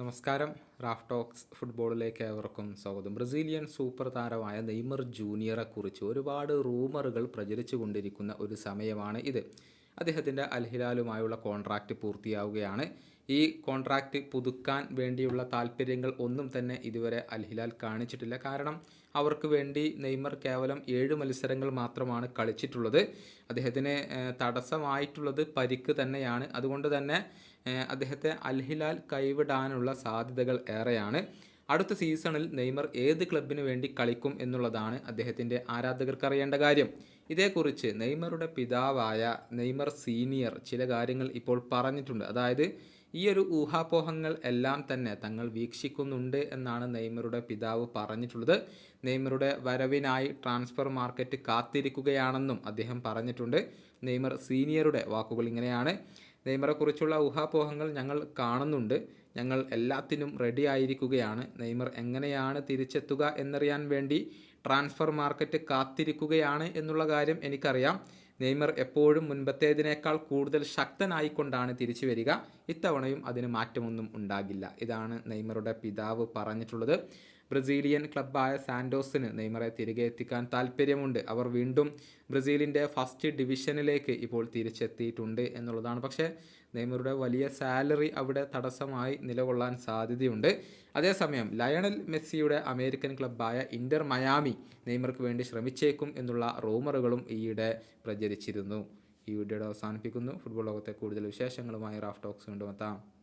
നമസ്കാരം. Raf talks ഫുട്ബോളിലേക്ക് ഏവർക്കും സ്വാഗതം. ബ്രസീലിയൻ സൂപ്പർ താരമായ നെയ്മർ ജൂനിയറെ കുറിച്ച് ഒരുപാട് റൂമറുകൾ പ്രചരിച്ചു കൊണ്ടിരിക്കുന്ന ഒരു സമയമാണ് ഇത്. അദ്ദേഹത്തിന്റെ അൽഹിലാലുമായുള്ള കോൺട്രാക്റ്റ് പൂർത്തിയാവുകയാണ്. ഈ കോൺട്രാക്റ്റ് പുതുക്കാൻ വേണ്ടിയുള്ള താല്പര്യങ്ങൾ ഒന്നും തന്നെ ഇതുവരെ അൽഹിലാൽ കാണിച്ചിട്ടില്ല. കാരണം അവർക്ക് വേണ്ടി നെയ്മർ കേവലം ഏഴ് മത്സരങ്ങൾ മാത്രമാണ് കളിച്ചിട്ടുള്ളത്. അദ്ദേഹത്തിന് തടസ്സമായിട്ടുള്ളത് പരിക്ക് തന്നെയാണ്. അതുകൊണ്ട് തന്നെ അദ്ദേഹത്തെ അൽഹിലാൽ കൈവിടാനുള്ള സാധ്യതകൾ ഏറെയാണ്. അടുത്ത സീസണിൽ നെയ്മർ ഏത് ക്ലബിന് വേണ്ടി കളിക്കും എന്നുള്ളതാണ് അദ്ദേഹത്തിന്റെ ആരാധകർക്ക് അറിയേണ്ട കാര്യം. ഇതേക്കുറിച്ച് നെയ്മറുടെ പിതാവായ നെയ്മർ സീനിയർ ചില കാര്യങ്ങൾ ഇപ്പോൾ പറഞ്ഞിട്ടുണ്ട്. അതായത് ഈ ഒരു ഊഹാപോഹങ്ങൾ എല്ലാം തന്നെ തങ്ങൾ വീക്ഷിക്കുന്നുണ്ട് എന്നാണ് നെയ്മറുടെ പിതാവ് പറഞ്ഞിട്ടുള്ളത്. നെയ്മറുടെ വരവിനായി ട്രാൻസ്ഫർ മാർക്കറ്റ് കാത്തിരിക്കുകയാണെന്നും അദ്ദേഹം പറഞ്ഞിട്ടുണ്ട്. നെയ്മർ സീനിയറുടെ വാക്കുകൾ ഇങ്ങനെയാണ്. നെയ്മറെക്കുറിച്ചുള്ള ഊഹാപോഹങ്ങൾ ഞങ്ങൾ കാണുന്നുണ്ട്. ഞങ്ങൾ എല്ലാത്തിനും റെഡി ആയിരിക്കുകയാണ്. നെയ്മർ എങ്ങനെയാണ് തിരിച്ചെത്തുക എന്നറിയാൻ വേണ്ടി ട്രാൻസ്ഫർ മാർക്കറ്റ് കാത്തിരിക്കുകയാണ് എന്നുള്ള കാര്യം എനിക്കറിയാം. നെയ്മർ എപ്പോഴും മുൻപത്തേതിനേക്കാൾ കൂടുതൽ ശക്തനായിക്കൊണ്ടാണ് തിരിച്ചു വരിക. ഇത്തവണയും അതിന് മാറ്റമൊന്നും ഉണ്ടാകില്ല. ഇതാണ് നെയ്മറുടെ പിതാവ് പറഞ്ഞിട്ടുള്ളത്. ബ്രസീലിയൻ ക്ലബ്ബായ സാൻഡോസിന് നെയ്മറെ തിരികെ എത്തിക്കാൻ താല്പര്യമുണ്ട് അവർ വീണ്ടും ബ്രസീലിന്റെ ഫസ്റ്റ് ഡിവിഷനിലേക്ക് ഇപ്പോൾ തിരിച്ചെത്തിയിട്ടുണ്ട് എന്നുള്ളതാണ്. പക്ഷേ നെയ്മറുടെ വലിയ സാലറി അവിടെ തടസ്സമായി നിലകൊള്ളാൻ സാധ്യതയുണ്ട്. അതേസമയം ലയണൽ മെസ്സിയുടെ അമേരിക്കൻ ക്ലബ്ബായ ഇന്റർ മയാമി നെയ്മർക്ക് വേണ്ടി ശ്രമിച്ചേക്കും എന്നുള്ള റൂമറുകളും ഈയിടെ പ്രചരിച്ചിരുന്നു. ഈ വീഡിയോയുടെ അവസാനിപ്പിക്കുന്നു. ഫുട്ബോൾ ലോകത്തെ കൂടുതൽ വിശേഷങ്ങളുമായി റാഫ് ടോക്സ് കൊണ്ടുമെത്താം